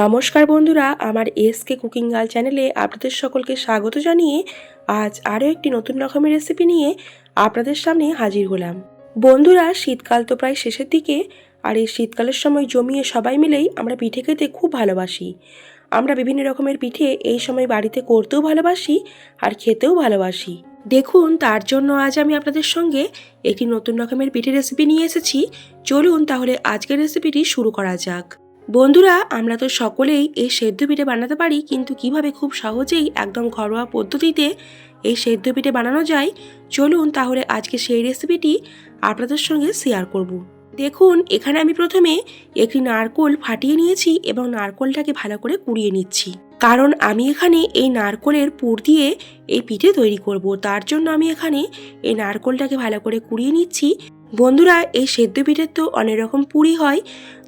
নমস্কার বন্ধুরা, আমার এসকে কুকিং গার্ল চ্যানেলে আপনাদের সকলকে স্বাগত জানিয়ে আজ আরও একটি নতুন রকমের রেসিপি নিয়ে আপনাদের সামনে হাজির হলাম। বন্ধুরা, শীতকাল তো প্রায় শেষের দিকে, আর এই শীতকালের সময় জমিয়ে সবাই মিলেই আমরা পিঠে খেতে খুব ভালোবাসি। আমরা বিভিন্ন রকমের পিঠে এই সময় বাড়িতে করতেও ভালোবাসি আর খেতেও ভালোবাসি। দেখুন, তার জন্য আজ আমি আপনাদের সঙ্গে একটি নতুন রকমের পিঠে রেসিপি নিয়ে এসেছি। চলুন তাহলে আজকের রেসিপিটি শুরু করা যাক। বন্ধুরা, আমরা তো সকলেই এই সেদ্ধ পিঠে বানাতে পারি, কিন্তু কীভাবে খুব সহজেই একদম ঘরোয়া পদ্ধতিতে এই সেদ্ধ পিঠে বানানো যায়, চলুন তাহলে আজকে সেই রেসিপিটি আপনাদের সঙ্গে শেয়ার করব। দেখুন, এখানে আমি প্রথমে একটি নারকোল ফাটিয়ে নিয়েছি এবং নারকোলটাকে ভালো করে কুড়িয়ে নিচ্ছি কারণ আমি এখানে এই নারকোলের পুর দিয়ে এই পিঠে তৈরি করব। তার জন্য আমি এখানে এই নারকোলটাকে ভালো করে কুড়িয়ে নিচ্ছি। বন্ধুরা, এই সেদ্ধ পিঠের তো অনেক রকম পুরি হয়।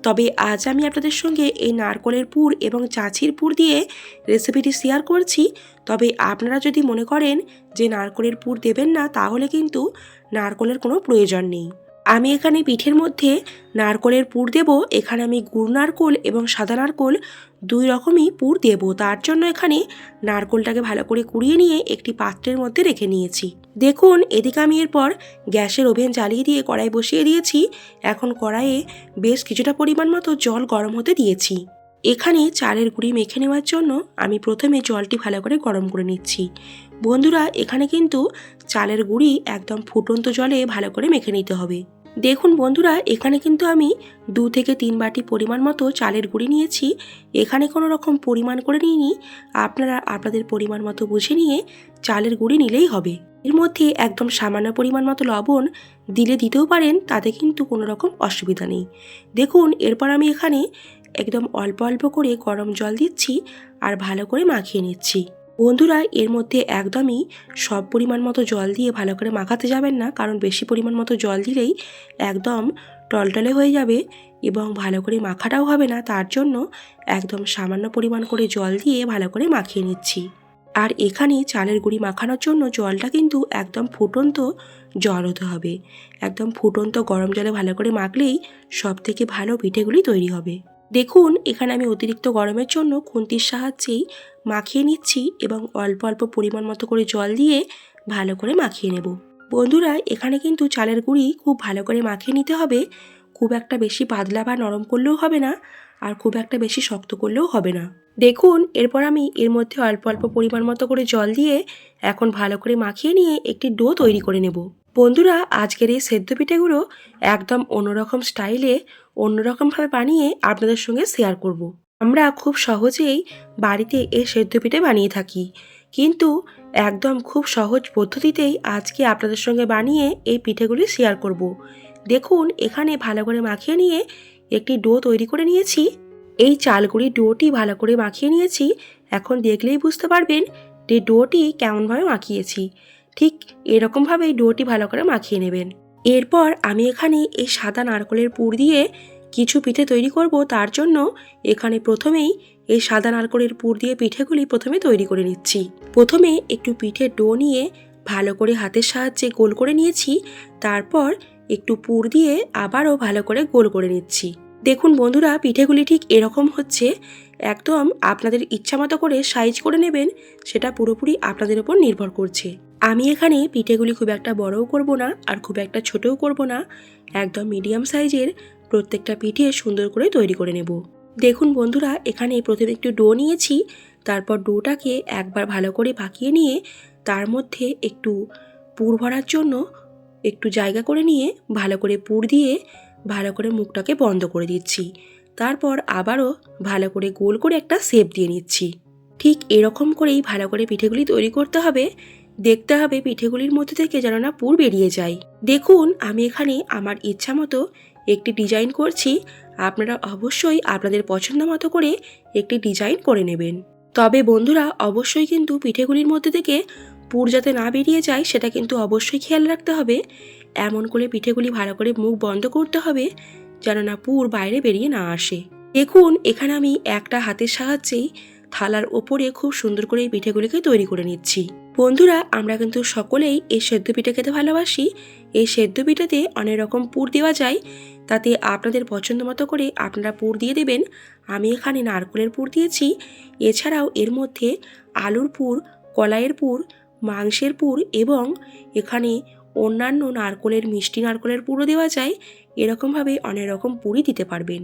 তবে আজ আমি আপনাদের সঙ্গে এই নারকলের পুর এবং চাচির পুর দিয়ে রেসিপিটি শেয়ার করছি। তবে আপনারা যদি মনে করেন যে নারকলের পুর দেবেন না, তাহলে কিন্তু নারকলের কোনো প্রয়োজন নেই। আমি এখানে পিঠের মধ্যে নারকলের পুর দেব, এখানে আমি গুড় নারকোল এবং সাদা নারকোল দুই রকমই পুর দেব। তার জন্য এখানে নারকোলটাকে ভালো করে কুড়িয়ে নিয়ে একটি পাত্রের মধ্যে রেখে নিয়েছি। দেখুন, এদিকে আমি এরপর গ্যাসের ওভেন জ্বালিয়ে দিয়ে কড়াই বসিয়ে দিয়েছি। এখন কড়াইয়ে বেশ কিছুটা পরিমাণ মতো জল গরম হতে দিয়েছি। এখানে চালের গুঁড়ি মেখে নেওয়ার জন্য আমি প্রথমে জলটি ভালো করে গরম করে নিচ্ছি। বন্ধুরা, এখানে কিন্তু চালের গুঁড়ি একদম ফুটন্ত জলে ভালো করে মেখে নিতে হবে। দেখুন বন্ধুরা, এখানে কিন্তু আমি দু থেকে তিন বাটি পরিমাণ মতো চালের গুঁড়ি নিয়েছি। এখানে কোনো রকম পরিমাণ করে নিইনি। আপনারা, আপনাদের পরিমাণ মতো বুঝে নিয়ে চালের গুঁড়ি নিলেই হবে। এর মধ্যে একদম সামান্য পরিমাণ মতো লবণ দিলে দিতেও পারেন, তাতে কিন্তু কোনো রকম অসুবিধা নেই। দেখুন, এরপর আমি এখানে একদম অল্প অল্প করে গরম জল দিচ্ছি আর ভালো করে মাখিয়ে নিচ্ছি। বন্ধুরা, এর মধ্যে একদমই সব পরিমাণ মতো জল দিয়ে ভালো করে মাখাতে যাবেন না, কারণ বেশি পরিমাণ মতো জল দিলেই একদম টলটলে হয়ে যাবে এবং ভালো করে মাখাটাও হবে না। তার জন্য একদম সামান্য পরিমাণ করে জল দিয়ে ভালো করে মাখিয়ে নিচ্ছি। আর এখানে চালের গুঁড়ি মাখানোর জন্য জলটা কিন্তু একদম ফুটন্ত জল হতে হবে। একদম ফুটন্ত গরম জলে ভালো করে মাখলেই সব থেকে ভালো পিঠেগুলি তৈরি হবে। দেখুন, এখানে আমি অতিরিক্ত গরমের জন্য খুন্তির সাহায্যেই মাখিয়ে নিচ্ছি এবং অল্প অল্প পরিমাণ মতো করে জল দিয়ে ভালো করে মাখিয়ে নেব। বন্ধুরা, এখানে কিন্তু চালের গুঁড়ি খুব ভালো করে মাখিয়ে নিতে হবে। খুব একটা বেশি পাতলা বা নরম করলেও হবে না আর খুব একটা বেশি শক্ত করলেও হবে না। দেখুন, এরপর আমি এর মধ্যে অল্প অল্প পরিমাণ মতো করে জল দিয়ে এখন ভালো করে মাখিয়ে নিয়ে একটি ডো তৈরি করে নেব। বন্ধুরা, আজকের এই সেদ্ধ পিঠেগুলো একদম অন্যরকম স্টাইলে অন্যরকমভাবে বানিয়ে আপনাদের সঙ্গে শেয়ার করব। আমরা খুব সহজেই বাড়িতে এই সেদ্ধ পিঠে বানিয়ে থাকি। কিন্তু একদম খুব সহজ পদ্ধতিতেই আজকে আপনাদের সঙ্গে বানিয়ে এই পিঠেগুলি শেয়ার করব। দেখুন, এখানে ভালো করে মাখিয়ে নিয়ে একটি ডো তৈরি করে নিয়েছি। এই চালগুড়ি ডোটি ভালো করে মাখিয়ে নিয়েছি। এখন দেখলেই বুঝতে পারবেন যে ডোটি কেমনভাবে মাখিয়েছি। ঠিক এরকমভাবেই ডোটি ভালো করে মাখিয়ে নেবেন। এরপর আমি এখানে এই সাদা নারকলের পুর দিয়ে কিছু পিঠে তৈরি করব। তার জন্য এখানে প্রথমেই এই সাদা নারকলের পুর দিয়ে পিঠেগুলি প্রথমে তৈরি করে নিচ্ছি। প্রথমে একটু পিঠে ডো নিয়ে ভালো করে হাতের সাহায্যে গোল করে নিয়েছি। তারপর একটু পুর দিয়ে আবারও ভালো করে গোল করে নিচ্ছি। দেখুন বন্ধুরা, পিঠেগুলি ঠিক এরকম হচ্ছে। একদম আপনাদের ইচ্ছা মতো করে সাইজ করে নেবেন, সেটা পুরোপুরি আপনাদের উপর নির্ভর করছে। আমি এখানে পিঠেগুলি খুব একটা বড়ও করব না আর খুব একটা ছোটও করব না। একদম মিডিয়াম সাইজের প্রত্যেকটা পিঠে সুন্দর করে তৈরি করে নেব। দেখুন বন্ধুরা, এখানে প্রথমে একটু ডো নিয়েছি, তারপর ডোটাকে একবার ভালো করে পাকিয়ে নিয়ে তার মধ্যে একটু পুর ভরার জন্য একটু জায়গা করে নিয়ে ভালো করে পুর দিয়ে ভালো করে মুখটাকে বন্ধ করে দিচ্ছি। তারপর আবারও ভালো করে গোল করে একটা সেপ দিয়ে নিচ্ছি। ঠিক এরকম করেই ভালো করে পিঠেগুলি তৈরি করতে হবে। দেখতে হবে পিঠেগুলির মধ্যে থেকে যেন না পুর বেরিয়ে যায়। দেখুন, আমি এখানে আমার ইচ্ছা মতো একটি ডিজাইন করছি। আপনারা অবশ্যই আপনাদের পছন্দ মতো করে একটি ডিজাইন করে নেবেন। তবে বন্ধুরা, অবশ্যই কিন্তু পিঠেগুলির মধ্যে থেকে পুর যাতে না বেরিয়ে যায়, সেটা কিন্তু অবশ্যই খেয়াল রাখতে হবে। এমন করে পিঠেগুলি ভালো করে মুখ বন্ধ করতে হবে, যেন না পুর বাইরে বেরিয়ে না আসে। দেখুন, এখানে আমি একটা হাতের সাহায্যেই থালার ওপরে খুব সুন্দর করে এই পিঠেগুলিকে তৈরি করে নিচ্ছি। বন্ধুরা, আমরা কিন্তু সকলেই এই সেদ্ধ পিঠে খেতে ভালোবাসি। এই সেদ্ধ পিঠাতে অনেক রকম পুর দেওয়া যায়। তাতে আপনাদের পছন্দ মতো করে আপনারা পুর দিয়ে দেবেন। আমি এখানে নারকেলের পুর দিয়েছি। এছাড়াও এর মধ্যে আলুর পুর, কলাইয়ের পুর, মাংসের পুর এবং এখানে অন্যান্য নারকলের মিষ্টি নারকলের পুরও দেওয়া যায়। এরকমভাবে অনেক রকম পুরই দিতে পারবেন।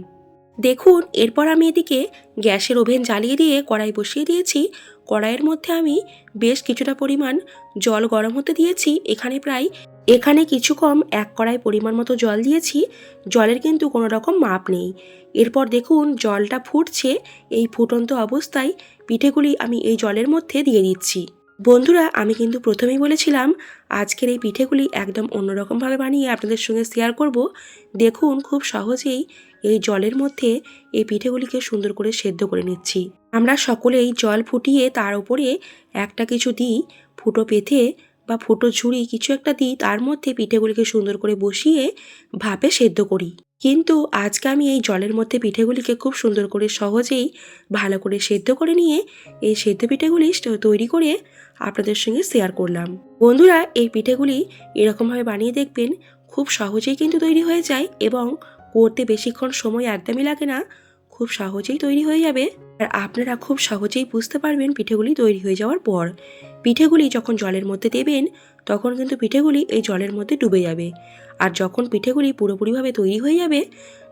দেখুন, এরপর আমি এদিকে গ্যাসের ওভেন জ্বালিয়ে দিয়ে কড়াই বসিয়ে দিয়েছি। কড়াইয়ের মধ্যে আমি বেশ কিছুটা পরিমাণ জল গরম হতে দিয়েছি। এখানে প্রায় এখানে কিছু কম এক কড়াই পরিমাণ মতো জল দিয়েছি। জলের কিন্তু কোনো রকম মাপ নেই। এরপর দেখুন, জলটা ফুটছে। এই ফুটন্ত অবস্থায় পিঠেগুলি আমি এই জলের মধ্যে দিয়ে দিচ্ছি। বন্ধুরা, আমি কিন্তু প্রথমেই বলেছিলাম, আজকের এই পিঠেগুলি একদম অন্যরকমভাবে বানিয়ে আপনাদের সঙ্গে শেয়ার করব। দেখুন, খুব সহজেই এই জলের মধ্যে এই পিঠেগুলিকে সুন্দর করে সেদ্ধ করে নিচ্ছি। আমরা সকলেই জল ফুটিয়ে তার উপরে একটা কিছু দিই, ফুটো পেথে বা ফুটো ঝুড়ি, কিছু একটা দিই, তার মধ্যে পিঠেগুলিকে সুন্দর করে বসিয়ে ভাপে সেদ্ধ করি। কিন্তু আজকে আমি এই জলের মধ্যে পিঠেগুলিকে খুব সুন্দর করে সহজেই ভালো করে সেদ্ধ করে নিয়ে এই সেদ্ধ পিঠেগুলি তৈরি করে আপনাদের সঙ্গে শেয়ার করলাম। বন্ধুরা, এই পিঠেগুলি এরকমভাবে বানিয়ে দেখবেন, খুব সহজেই কিন্তু তৈরি হয়ে যায় এবং করতে বেশিক্ষণ সময় একদমই লাগে না, খুব সহজেই তৈরি হয়ে যাবে। আর আপনারা খুব সহজেই বুঝতে পারবেন পিঠেগুলি তৈরি হয়ে যাওয়ার পর। পিঠেগুলি যখন জলের মধ্যে দেবেন, তখন কিন্তু পিঠেগুলি এই জলের মধ্যে ডুবে যাবে। আর যখন পিঠেগুলি পুরোপুরিভাবে তৈরি হয়ে যাবে,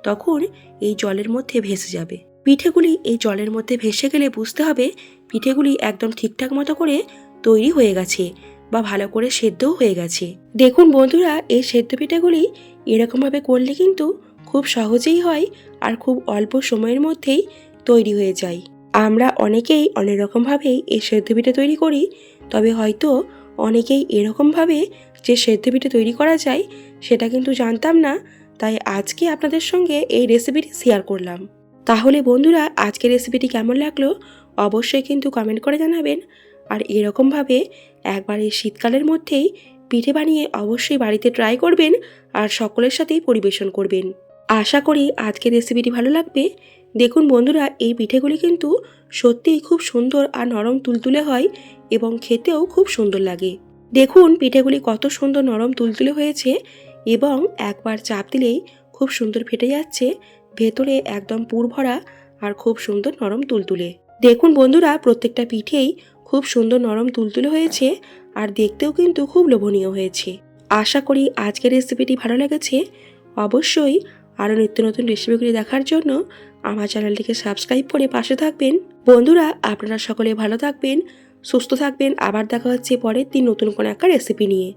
তখন এই জলের মধ্যে ভেসে যাবে। পিঠেগুলি এই জলের মধ্যে ভেসে গেলে বুঝতে হবে, পিঠেগুলি একদম ঠিকঠাক মতো করে তৈরি হয়ে গেছে বা ভালো করে সেদ্ধও হয়ে গেছে। দেখুন বন্ধুরা, এই সেদ্ধ পিঠেগুলি এরকমভাবে করলে কিন্তু খুব সহজেই হয় আর খুব অল্প সময়ের মধ্যেই তৈরি হয়ে যায়। আমরা অনেকেই অনেক রকমভাবেই এই সেদ্ধ পিঠে তৈরি করি, তবে হয়তো অনেকেই এরকমভাবে যে সেদ্ধ পিঠে তৈরি করা যায় সেটা কিন্তু জানতাম না, তাই আজকে আপনাদের সঙ্গে এই রেসিপিটি শেয়ার করলাম। তাহলে বন্ধুরা, আজকের রেসিপিটি কেমন লাগল? অবশ্যই কিন্তু কমেন্ট করে জানাবেন। আর এরকমভাবে একবার এই শীতকালের মধ্যেই পিঠে বানিয়ে অবশ্যই বাড়িতে ট্রাই করবেন আর সকলের সাথেই পরিবেশন করবেন। আশা করি আজকের রেসিপিটি ভালো লাগবে। দেখুন বন্ধুরা, এই পিঠেগুলি কিন্তু সত্যিই খুব সুন্দর আর নরম তুলতুলে হয় এবং খেতেও খুব সুন্দর লাগে। দেখুন পিঠেগুলি কত সুন্দর নরম তুলতুলে হয়েছে এবং একবার চাপ দিলেই খুব সুন্দর ফেটে যাচ্ছে, ভেতরে একদম পুর ভরা আর খুব সুন্দর নরম তুলতুলে। দেখুন বন্ধুরা, প্রত্যেকটা পিঠেই খুব সুন্দর নরম তুলতুলে হয়েছে আর দেখতেও কিন্তু খুব লোভনীয় হয়েছে। আশা করি আজকের রেসিপিটি ভালো লেগেছে। অবশ্যই আরও নিত্য নতুন রেসিপিগুলি দেখার জন্য আমার চ্যানেলটিকে সাবস্ক্রাইব করে পাশে থাকবেন। বন্ধুরা, আপনারা সকলে ভালো থাকবেন, সুস্থ থাকবেন। আবার দেখা হচ্ছে পরের দিন নতুন কোনো একটা রেসিপি নিয়ে।